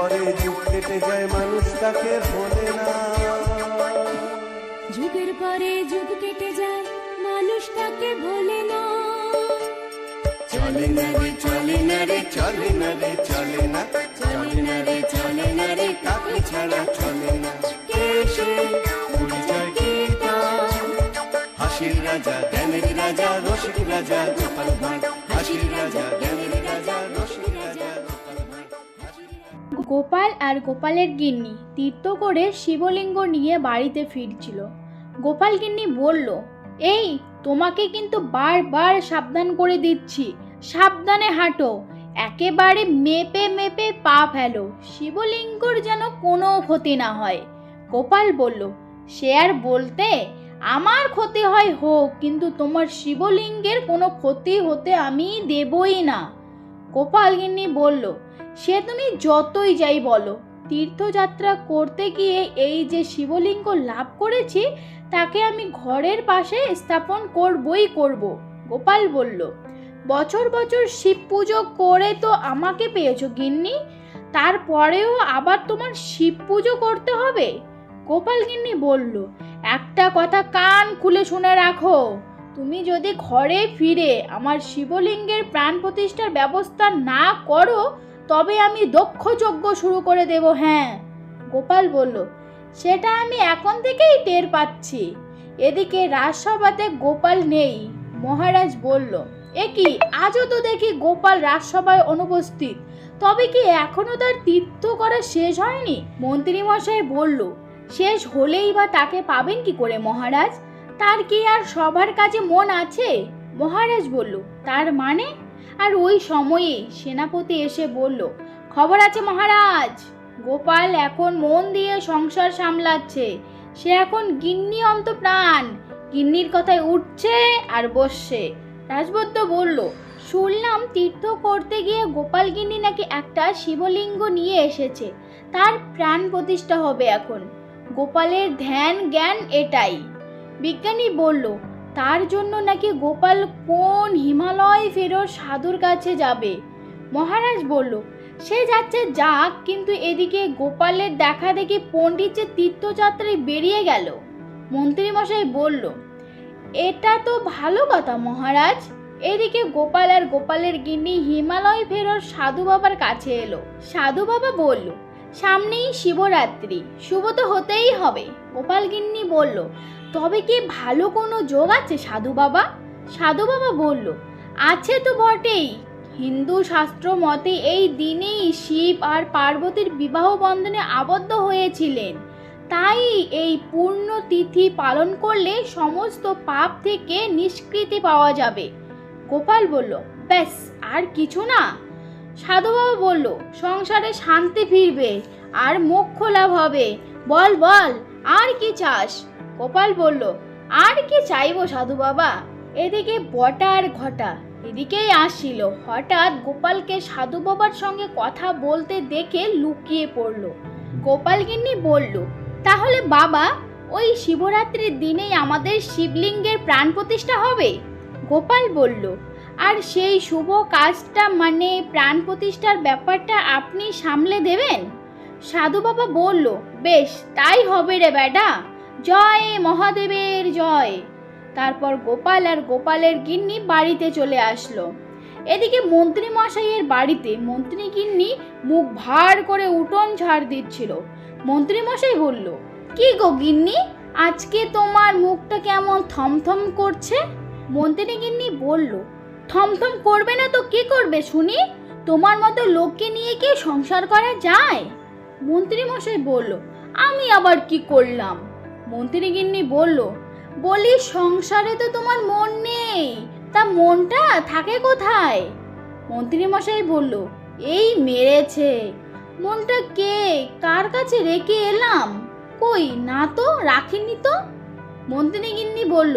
পরে যুগ কেটে যায় মানুষ তাকে ভোলে না। যুগের পরে যুগ কেটে যায় মানুষ তাকে ভোলে না। চলে না রে চলে না রে চলে না রে চলে না। চলে না রে চলে না রে কাকে ছাড়া চলে না? কে সে? পরিচয় কি তার? হাসির রাজা জ্ঞানের রাজা রসিক রাজা গোপাল আর গোপালের গিন্নি তীর্থ করে শিবলিঙ্গ নিয়ে বাড়িতে ফিরছিল। গোপাল গিন্নি বলল, এই, তোমাকে কিন্তু বারবার সাবধান করে দিচ্ছি। সাবধানে হাঁটো। একেবারে মেপে মেপে পা ফেলো। শিবলিঙ্গর যেন কোনো ক্ষতি না হয়। গোপাল বলল, সে আর বলতে আমার ক্ষতি হয় হোক, কিন্তু তোমার শিবলিঙ্গের কোনো ক্ষতি হতে আমি দেবই না। গোপাল গিন্নি বলল সে তুমি যতই যাই বলো, তীর্থযাত্রা করতে গিয়ে এই যে শিবলিঙ্গ লাভ করেছি, তাকে আমি ঘরের পাশে স্থাপন করবই করব, গোপাল বলল। বছর বছর শিব পুজো করে তো আমাকে পেয়েছ গিন্নি, তারপরেও আবার তোমার শিব পুজো করতে হবে? গোপাল গিন্নি বলল, একটা কথা কান খুলে শুনে রাখো, তুমি যদি ঘরে ফিরে আমার শিবলিঙ্গের প্রাণ প্রতিষ্ঠার ব্যবস্থা না করো তবে আমি দক্ষ যজ্ঞ শুরু করে দেব হ্যাঁ। গোপাল বলল, সেটা আমি এখন থেকেই টের পাচ্ছি। এদিকে রাজসভাতে গোপাল নেই। মহারাজ বলল, এ কি, আজও তো দেখি গোপাল রাজসভায় অনুপস্থিত। তবে কি এখনও তার তীর্থ করা শেষ হয়নি? মন্ত্রীমশাই বলল, শেষ হলেই বা তাকে পাবেন কি করে মহারাজ? তার কি আর সবার কাজে মন আছে? মহারাজ বলল, তার মানে? আর ওই সময়ে সেনাপতি এসে বলল, খবর আছে মহারাজ, গোপাল এখন মন দিয়ে সংসার সামলাচ্ছে। সে এখন গিন্নি অন্ত প্রাণ গিন্নির কথায় উঠছে আর বসছে। রাজবদ্ধ বলল, শুনলাম তীর্থ করতে গিয়ে গোপাল গিন্নি নাকি একটা শিবলিঙ্গ নিয়ে এসেছে। তার প্রাণ প্রতিষ্ঠা হবে এখন। গোপালের ধ্যান জ্ঞান এটাই। বিজ্ঞানী বলল তার জন্য নাকি গোপাল কোন হিমালয় ফেরো সাধুর কাছে যাবে? মহারাজ বলল, সে যাচ্ছে যাক, কিন্তু এদিকে গোপালের দেখা দেখি পণ্ডিত যে তীর্থযাত্রায় বেরিয়ে গেল। মন্ত্রীমশাই বলল, এটা তো ভালো কথা মহারাজ। এদিকে গোপাল আর গোপালের গিন্নি হিমালয় ফেরোর সাধু বাবার কাছে এলো। সাধু বাবা বলল, সামনেই শিবরাত্রি, শুভ তো হতেই হবে। গোপাল গিন্নি বলল তবে কি ভালো কোনো যোগ আছে, সাধু বাবা? সাধু বাবা বলল, আছে তো বটেই। হিন্দু শাস্ত্র মতে এই দিনেই শিব আর পার্বতীর বিবাহ বন্ধনে আবদ্ধ হয়েছিলেন। তাই এই পূর্ণ তিথি পালন করলে সমস্ত পাপ থেকে নিষ্কৃতি পাওয়া যাবে। গোপাল বলল, ব্যাস, আর কিছু না। সাধু বাবা বলল, সংসারে শান্তি ফিরবে, আর মোক্ষ লাভ হবে। বল বল, আর কি চাস? গোপাল বলল, আর কি চাইব সাধু বাবা? এদিকে বটা আর ঘটা এদিকেই আসছিল হঠাৎ গোপালকে সাধু বাবার সঙ্গে কথা বলতে দেখে লুকিয়ে পড়ল। গোপাল গিন্নি বলল, তাহলে বাবা, ওই শিবরাত্রির দিনেই আমাদের শিবলিঙ্গের প্রাণ প্রতিষ্ঠা হবে? গোপাল বলল, আর সেই শুভ কাজটা মানে প্রাণ প্রতিষ্ঠার ব্যাপারটা আপনি সামলে দেবেন? সাধু বাবা বলল, বেশ, তাই হবে রে বেটা। জয় মহাদেবের জয়। তারপর গোপাল আর গোপালের গিন্নি বাড়িতে চলে আসলো। এদিকে মন্ত্রী মশাইয়ের বাড়িতে মন্ত্রী গিন্নি মুখ ভার করে উঠোন ঝাড় দিচ্ছিল। মন্ত্রী মশাই বলল, কি গো গিন্নি, আজকে তোমার মুখটা কেমন থমথম করছে? মন্ত্রী গিন্নি বলল, থমথম করবে না তো কি করবে শুনি? তোমার মতো লোককে নিয়ে কি সংসার করা যায়? মন্ত্রী মশাই বলল, আমি আবার কি করলাম? মন্ত্রী গিন্নি বলল, বলি সংসারে তো তোমার মন নেই, তা মনটা থাকে কোথায়? মন্ত্রী মশাই বলল, এই মেরেছে। মনটা কে? কার কাছে রেখে এলাম? কই, না তো, রাখিনি তো? মন্ত্রী গিন্নি বলল,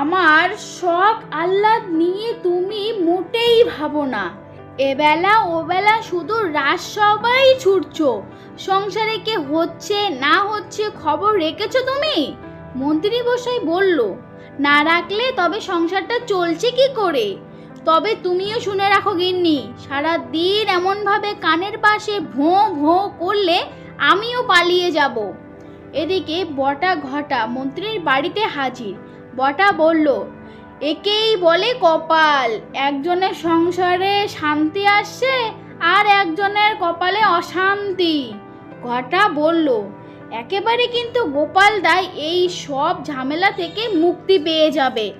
আমার শখ আহ্লাদ নিয়ে তুমি মোটেই ভাবো না। এবেলা ওবেলা শুধু রাজসভাই ছুটছো সংসারে কে হচ্ছে, না হচ্ছে খবর রেখেছো তুমি? মন্ত্রী বসাই বলল, না রাখলে তবে সংসারটা চলছে কি করে? তবে তুমিও শুনে রাখো গিন্নি সারা দিন এমনভাবে কানের পাশে ভোঁ ভোঁ করলে আমিও পালিয়ে যাব। এদিকে বটা ঘটা মন্ত্রীর বাড়িতে হাজির। বটা বলল, একেই বলে কপাল, একজনের সংসারে শান্তি আসছে আর একজনের কপালে অশান্তি। ঘটা বলল? একেবারে কিন্তু গোপাল দাই এই সব ঝামেলা থেকে মুক্তি পেয়ে যাবে।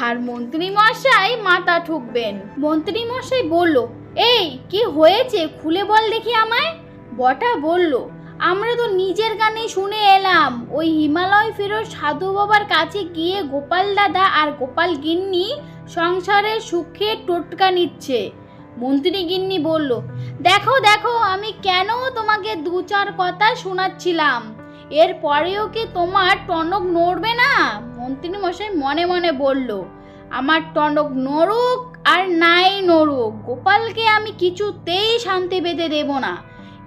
আর মন্ত্রী মশাই মাথা ঠুকবেন। মন্ত্রী মশাই বলল, এই, কি হয়েছে? খুলে বল দেখি আমায়। বটা বলল, আমরা তো নিজের কানে শুনে এলাম। ওই হিমালয় ফেরত সাধু বাবার কাছে গিয়ে গোপাল দাদা আর গোপাল গিন্নি সংসারের সুখে টোটকা নিচ্ছে। মন্ত্রী গিন্নি বলল, দেখো দেখো, আমি কেন তোমাকে দু চার কথা শোনাচ্ছিলাম? এর পরেও কি তোমার টনক নড়বে না? মন্ত্রী মশাই মনে মনে বলল, আমার টনক নড়ুক আর নাই নড়ুক, গোপালকে আমি কিছুতেই শান্তি পেতে দেব না।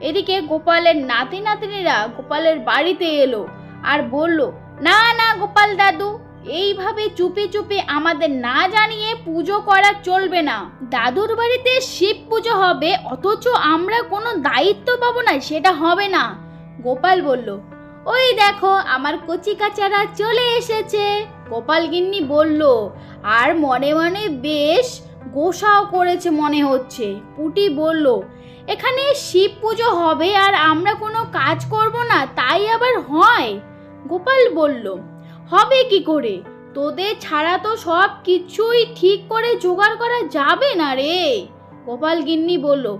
এদিকে গোপালের নাতি নাতনিরা গোপালের বাড়িতে এলো আর বলল, না না, গোপাল দাদু এইভাবে চুপে চুপে আমাদের না জানিয়ে পুজো করা চলবে না। দাদুর বাড়িতে শিব পুজো হবে, অথচ আমরা কোনো দায়িত্ব পাবো না, সেটা হবে না, গোপাল বলল। ওই দেখো, আমার কচি কাচারা চলে এসেছে, গোপাল গিন্নি বলল, আর মনে মনে বেশ গোসাও করেছে মনে হচ্ছে। পুটি বলল, এখানে শিব পুজো হবে আর আমরা কোনো কাজ করব না, তাই আবার হয়? গোপাল বলল হবে কি করে? তোদের ছাড়া তো সব কিছুই ঠিক করে জোগাড় করা যাবে না রে। গোপাল গিন্নি বলল,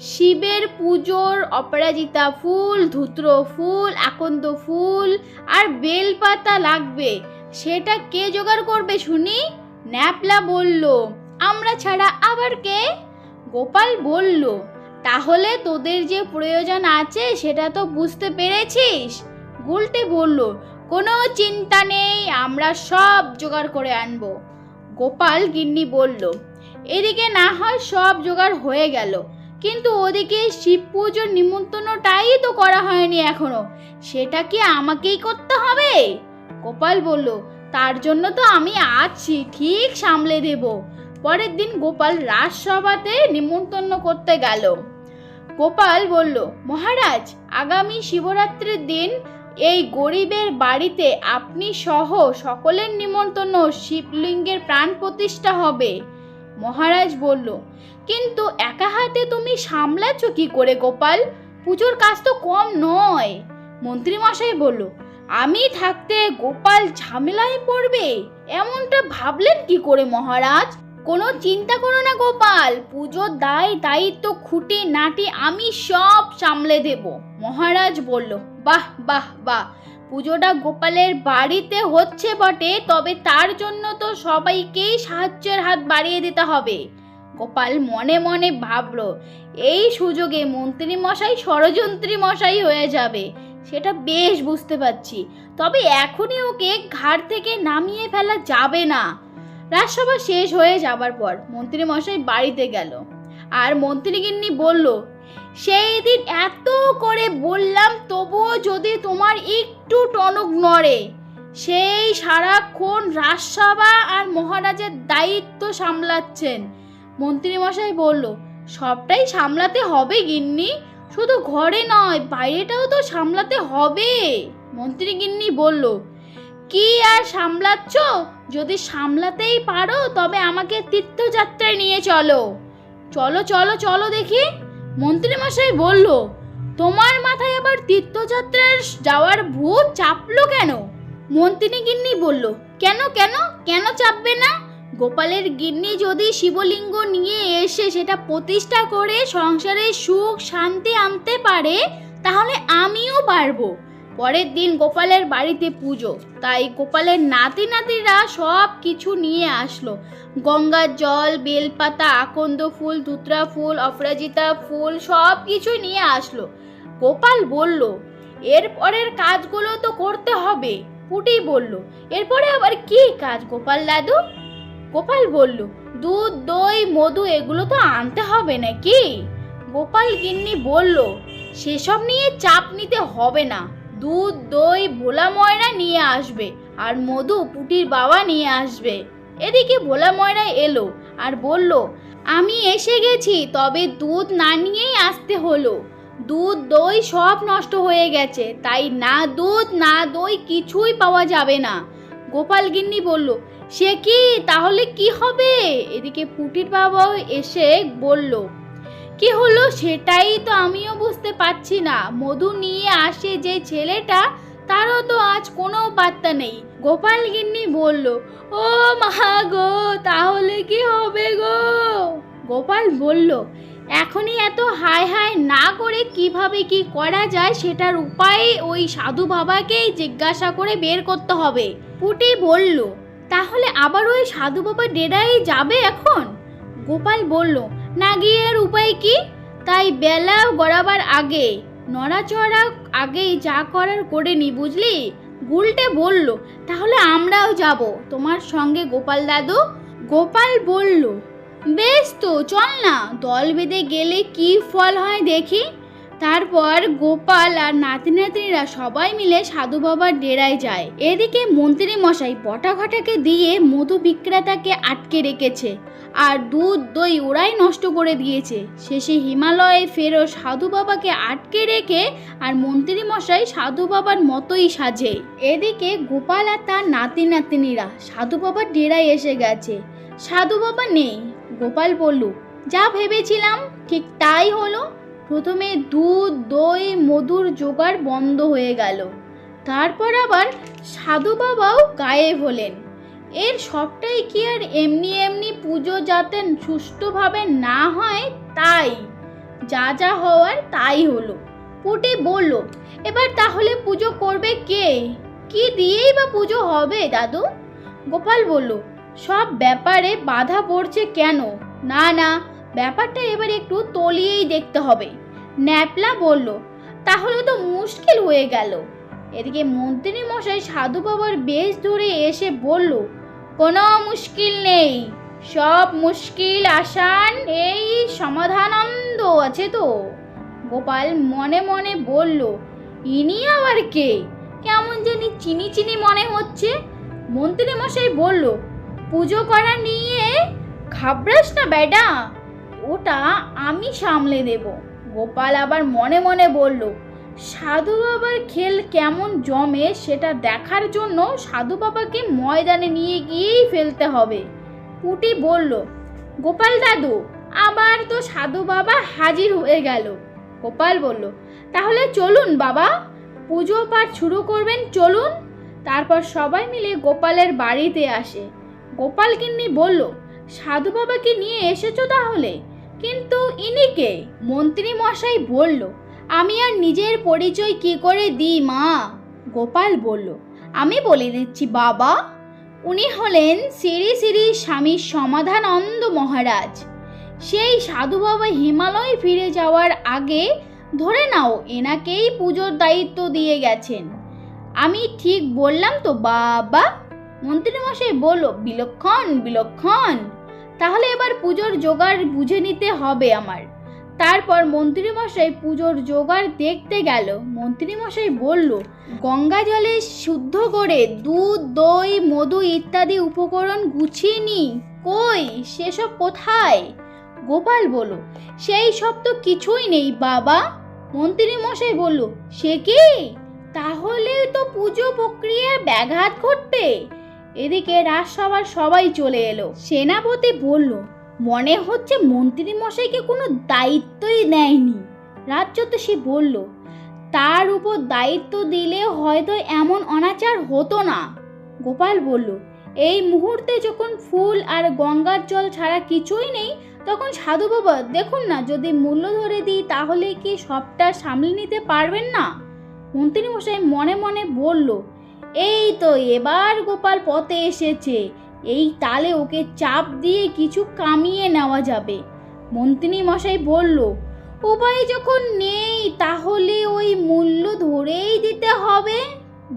শিবের পুজোর অপরাজিতা ফুল, ধুত্র ফুল, আকন্দ ফুল আর বেলপাতা লাগবে। সেটা কে জোগাড় করবে শুনি? ন্যাপলা বলল, আমরা ছাড়া আবার কে? গোপাল বলল, তাহলে তোদের যে প্রয়োজন আছে সেটা তো বুঝতে পেরেছিস? গুলটে বলল কোনো চিন্তা নেই, আমরা সব জোগাড় করে আনব। গোপাল গিন্নি বলল, এদিকে না হয় সব জোগাড় হয়ে গেল। কিন্তু ওদিকে শিব পুজোর নিমন্ত্রণটাই তো করা হয়নি এখনও। সেটা কি আমাকেই করতে হবে? গোপাল বলল, তার জন্য তো আমি আছি, ঠিক সামলে দেব। পরের দিন গোপাল রাজসভাতে নিমন্ত্রণ করতে গেল। গোপাল বলল, মহারাজ, আগামী শিবরাত্রির দিন এই গরিবের বাড়িতে আপনি সহ সকলের নিমন্ত্রণ শিবলিঙ্গের প্রাণ প্রতিষ্ঠা হবে। মহারাজ বলল, কিন্তু একা হাতে তুমি সামলাচ্ছ কি করে গোপাল? পুজোর কাজ তো কম নয়। মন্ত্রীমশাই বলল, আমি থাকতে গোপাল ঝামেলায় পড়বে? এমনটা ভাবলেন কি করে মহারাজ? কোনো চিন্তা করো না, গোপাল। পুজোর দায়, দায়িত্ব, খুঁটি, নাটি আমি সব সামলে দেব, মহারাজ বলল। বাহ বাহ বাহ। পুজোটা গোপালের বাড়িতে হচ্ছে বটে, তবে তার জন্য তো সবাইকেই সাহায্যের হাত বাড়িয়ে দিতে হবে। গোপাল মনে মনে ভাবলো, এই সুযোগে মন্ত্রী মশাই ষড়যন্ত্রী মশাই হয়ে যাবে, সেটা বেশ বুঝতে পারছি। তবে এখনই ওকে ঘাট থেকে নামিয়ে ফেলা যাবে না। রাজসভা শেষ হয়ে যাবার পর মন্ত্রী মশাই বাড়িতে গেল। আর মন্ত্রীগিন্নি বলল, সেই দিন এত করে বললাম, তবুও যদি তোমার একটু টনক নড়ে, সেই সারাক্ষণ রাজসভা আর মহারাজের দায়িত্ব সামলাচ্ছেন। মন্ত্রীমশাই বলল, সবটাই সামলাতে হবে গিন্নি, শুধু ঘরে নয়, বাইরেটাও তো সামলাতে হবে। মন্ত্রী গিন্নি বলল কি আর সামলাচ্ছ? যদি সামলাতেই পারো, তবে আমাকে তীর্থযাত্রায় নিয়ে চলো। চলো চলো চলো দেখি। মন্ত্রীমশাই বলল, তোমার মাথায় আবার তীর্থযাত্রার যাওয়ার ভূত চাপলো কেন? মন্ত্রী গিন্নি বলল, কেন কেন কেন চাপবে না? গোপালের গিন্নি যদি শিবলিঙ্গ নিয়ে এসে সেটা প্রতিষ্ঠা করে সংসারে সুখ শান্তি আনতে পারে, তাহলে আমিও পারব। পরের দিন গোপালের বাড়িতে পুজো। তাই গোপালের নাতি নাতিরা সব কিছু নিয়ে আসলো। গঙ্গার জল, বেলপাতা, আকন্দ ফুল, ধুতরা ফুল, অপরাজিতা ফুল সব কিছু নিয়ে আসলো। গোপাল বলল এরপরের কাজগুলো তো করতে হবে। পুটি বলল, এরপরে আবার কি কাজ গোপাল দাদু? গোপাল বলল, দুধ, দই, মধু এগুলো তো আনতে হবে নাকি? গোপাল গিন্নি বলল, সেসব নিয়ে চাপ নিতে হবে না। দুধ, দই, ভোলা ময়রা নিয়ে আসবে আর মধু পুটির বাবা নিয়ে আসবে। এদিকে ভোলা ময়রা এলো আর বলল, আমি এসে গেছি, তবে দুধ না নিয়েই আসতে হলো। দুধ, দই সব নষ্ট হয়ে গেছে, তাই না দুধ, না দই কিছুই পাওয়া যাবে না। গোপাল গিন্নি বলল, সে কি? তাহলে কি হবে? এদিকে পুটির বাবাও এসে বলল কি হলো সেটাই তো আমিও বুঝতে পারছি না। মধু নিয়ে আসে যে ছেলেটা, তারও তো আজ কোনো পাত্তা নেই। গোপাল গিন্নি বলল, ও মা গো, তাহলে কি হবে গো? গোপাল বলল, এখনই এত হাই হাই না করে কীভাবে কি করা যায় সেটার উপায় ওই সাধু বাবাকেই জিজ্ঞাসা করে বের করতে হবে। পুটি বলল, তাহলে আবার ওই সাধু বাবা ডেরাই যাবে এখন? গোপাল বলল না গিয়ে উপায় কি? তাই বেলা গড়াবার আগে, নড়াচড়া আগেই যা করার করে নি, বুঝলি? গুলটে বলল, তাহলে আমরাও যাব, তোমার সঙ্গে গোপাল দাদু? গোপাল বলল, বেশ তো, চল না, দল বেঁধে গেলে কি ফল হয় দেখি? তারপর গোপাল আর নাতি নাতনিরা সবাই মিলে সাধু বাবার ডেরায় যায়। এদিকে মন্ত্রী মশাই বটাঘটাকে দিয়ে মধু বিক্রেতাকে আটকে রেখেছে আর দুধ, দই ওরাই নষ্ট করে দিয়েছে। শেষে হিমালয়ে ফেরো সাধু বাবাকে আটকে রেখে আর মন্ত্রী মশাই সাধু বাবার মতোই সাজে। এদিকে গোপাল আর তার নাতি নাতনিরা সাধু বাবার ডেরায় এসে গেছে। সাধু বাবা নেই। গোপাল বলল, যা ভেবেছিলাম ঠিক তাই হলো। প্রথমে দুধ, দই, মধুর জোগাড় বন্ধ হয়ে গেল। তারপর আবার সাধু বাবাও গায়েব হলেন। এর সবটাই কি আর এমনি এমনি পুজো যাতে সুষ্ঠুভাবে না হয়, তাই। যা যা হওয়ার তাই হলো। পুটি বলল, এবার তাহলে পুজো করবে কে? কি দিয়েই বা পুজো হবে, দাদু? গোপাল বলল, সব ব্যাপারে বাধা পড়ছে কেন? না না, ব্যাপারটা এবার একটু তলিয়েই দেখতে হবে। ন্যাপলা বলল, তাহলে তো মুশকিল হয়ে গেল। এদিকে মন্ত্রী মশাই সাধু বাবার বেশ ধরে এসে বলল, কোনো মুশকিল নেই। সব মুশকিল আসান, এই সমাধানন্দ আছে তো। গোপাল মনে মনে বলল, ইনি আবার কে? কেমন জানি চিনি চিনি মনে হচ্ছে। মন্ত্রী মশাই বলল, পুজো করা নিয়ে ঘাবড়াস না বেডা ওটা আমি সামলে দেব। গোপাল আবার মনে মনে বলল, সাধু বাবার খেল কেমন জমে সেটা দেখার জন্য সাধু বাবাকে ময়দানে নিয়ে গিয়েই ফেলতে হবে। পুটি বলল, গোপাল দাদু আবার তো সাধু বাবা হাজির হয়ে গেল। গোপাল বলল, তাহলে চলুন বাবা, পুজো পাঠ শুরু করবেন, চলুন। তারপর সবাই মিলে গোপালের বাড়িতে আসে। গোপাল কিন্নি বলল, সাধু বাবাকে নিয়ে এসেছ তাহলে? কিন্তু ইনি কে? মন্ত্রী মশাই বলল, আমি আর নিজের পরিচয় কি করে দিই, মা? গোপাল বলল, আমি বলে দিচ্ছি, বাবা। উনি হলেন শ্রী শ্রী স্বামী সমাধানন্দ মহারাজ। সেই সাধু বাবা হিমালয় ফিরে যাওয়ার আগে ধরে নাও, এনাকেই পুজোর দায়িত্ব দিয়ে গেছেন। আমি ঠিক বললাম তো, বাবা? মন্ত্রীমশাই বলল, বিলক্ষণ বিলক্ষণ। তাহলে এবার পুজোর জোগাড় বুঝে নিতে হবে আমার। তারপর মন্ত্রীমশাই পুজোর জোগাড় দেখতে গেল। মন্ত্রীমশাই বলল, গঙ্গা জলে শুদ্ধ করে দুধ, দই, মধু ইত্যাদি উপকরণ গুছিয়ে নি। কই? সেসব কোথায়? গোপাল বলল, সেই সব তো কিছুই নেই বাবা। মন্ত্রীমশাই বলল, সে কি? তাহলে তো পুজো প্রক্রিয়ার ব্যাঘাত ঘটবে। এদিকে রাজসভার সবাই চলে এলো। সেনাপতি বলল, মনে হচ্ছে মন্ত্রী মশাইকে কোনো দায়িত্বই নেয়নি। রাজ্যতসী বলল, তার উপর দায়িত্ব দিলে হয়তো এমন অনাচার হতো না। গোপাল বলল, এই মুহূর্তে যখন ফুল আর গঙ্গার জল ছাড়া কিছুই নেই, তখন সাধু বাবা, দেখুন না, যদি মূল্য ধরে দিই, তাহলে কি সবটা সামলে নিতে পারবেন না? মন্ত্রী মশাই মনে মনে বলল এই তো এবার গোপাল পথে এসেছে। এই তালে ওকে চাপ দিয়ে কিছু কামিয়ে নেওয়া যাবে। মন্ত্রী মশাই বলল, উপায় যখন নেই, তাহলে ওই মূল্য ধরেই দিতে হবে।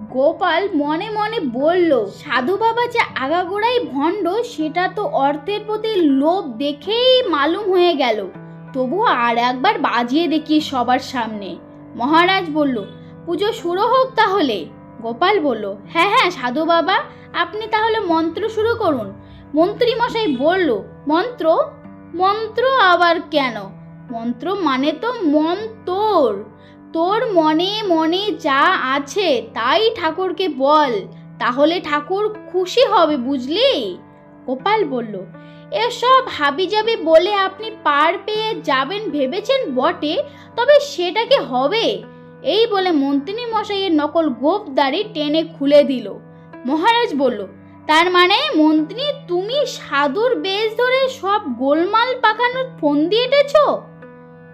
গোপাল মনে মনে বলল, সাধু বাবা যে আগাগোড়াই ভণ্ড, সেটা তো অর্থের প্রতি লোভ দেখেই মালুম হয়ে গেল। তবু আর একবার বাজিয়ে দেখি সবার সামনে। মহারাজ বলল, পুজো শুরু হোক তাহলে। গোপাল বলল হ্যাঁ হ্যাঁ সাধু বাবা, আপনি তাহলে মন্ত্র শুরু করুন। মন্ত্রী মশাই বলল, মন্ত্র? মন্ত্র আবার কেন? মন্ত্র মানে তো মন তোর। তোর মনে মনে যা আছে তাই ঠাকুরকে বল, তাহলে ঠাকুর খুশি হবে বুঝলি? গোপাল বলল, এসব হাবি যাবি বলে আপনি পার পেয়ে যাবেন ভেবেছেন বটে, তবে সেটা কি হবে? এই বলে মন্ত্রী মশাইয়ের নকল গোপদারি টেনে খুলে দিল। মহারাজ বলল, তার মানে মন্ত্রী, তুমি সাধুর বেশ ধরে সব গোলমাল পাকানোর ফোন দিয়ে এঁটেছ?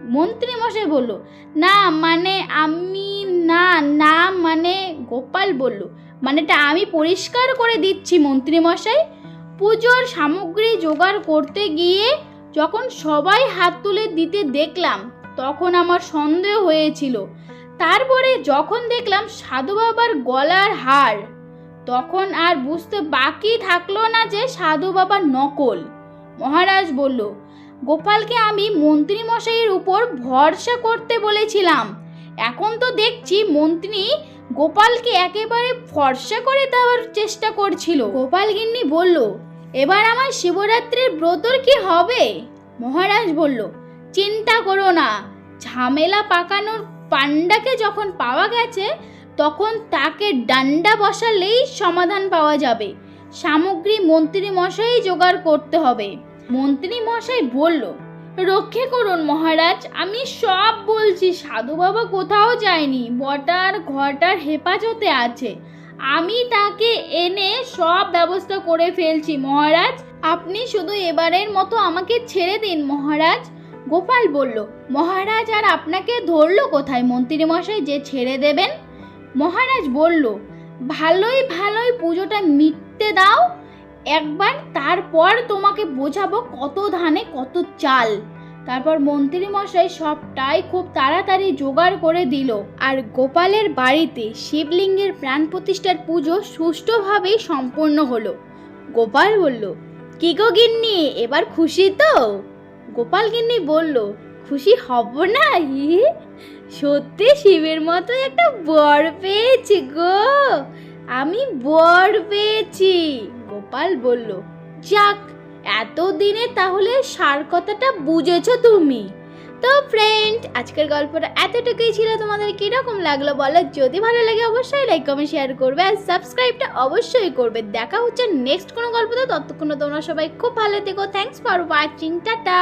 মন্ত্রী মশাই বলল, না মানে আমি, না না মানে গোপাল বলল, মানেটা আমি পরিষ্কার করে দিচ্ছি মন্ত্রী মশাই। পুজোর সামগ্রী জোগাড় করতে গিয়ে যখন সবাই হাত তুলে দিতে দেখলাম, তখন আমার সন্দেহ হয়েছিল। তারপরে যখন দেখলাম সাধু বাবার গলার হার, তখন আর বুঝতে বাকি থাকল না যে সাধু বাবা নকল। মহারাজ বলল, গোপালকে আমি মন্ত্রী মশাইয়ের উপর ভরসা করতে বলেছিলাম। এখন তো দেখছি মন্ত্রী গোপালকে একেবারে ফর্সা করে দেওয়ার চেষ্টা করছিল। গোপাল গিন্নি বলল, এবার আমার শিবরাত্রির ব্রতর কি হবে? মহারাজ বলল, চিন্তা করো না। ঝামেলা পাকানোর পান্ডাকে যখন পাওয়া গেছে, তখন তাকে ডান্ডা বসালেই সমাধান পাওয়া যাবে। সামগ্রী মন্ত্রী মশাই জোগাড় করতে হবে। মন্ত্রী মশাই বলল, রক্ষে করুন মহারাজ, আমি সব বলছি। সাধু বাবা কোথাও যায়নি, বটার ঘটার হেফাজতে আছে। আমি তাকে এনে সব ব্যবস্থা করে ফেলছি মহারাজ। আপনি শুধু এবারের মতো আমাকে ছেড়ে দিন মহারাজ। গোপাল বলল, মহারাজ, আর আপনাকে ধরলো কোথায়? মন্ত্রী মশাই যে ছেড়ে দেবেন? মহারাজ বলল, ভালোই ভালোই পুজোটা মিটতে দাও। একবার তারপর তোমাকে বোঝাবো কত ধানে কত চাল। তারপর মন্ত্রী মশাই সবটাই খুব তাড়াতাড়ি জোগাড় করে দিল। আর গোপালের বাড়িতে শিবলিঙ্গের প্রাণ প্রতিষ্ঠার পুজো সুষ্ঠুভাবেই সম্পূর্ণ হলো। গোপাল বলল, কি গো গিন্নি, এবার খুশি তো? গোপাল গিন্নি বলল, খুশি হব না হি? সত্যি শিবের মতো একটা বর পেয়েছি গো। আমি বর পেয়েছি। গোপাল বলল, যাক, এতদিনে তাহলে সার কথাটা বুঝেছ তুমি। তো ফ্রেন্ড আজকের গল্পটা এতটুকুই ছিল। তোমাদের কীরকম লাগল বলো? যদি ভালো লাগে অবশ্যই লাইক কমেন্ট শেয়ার করবে আর সাবস্ক্রাইবটা অবশ্যই করবে। দেখা হচ্ছে নেক্সট কোনো গল্পতে। ততক্ষণ তোমরা সবাই খুব ভালো থেকো। Thanks for watching tata.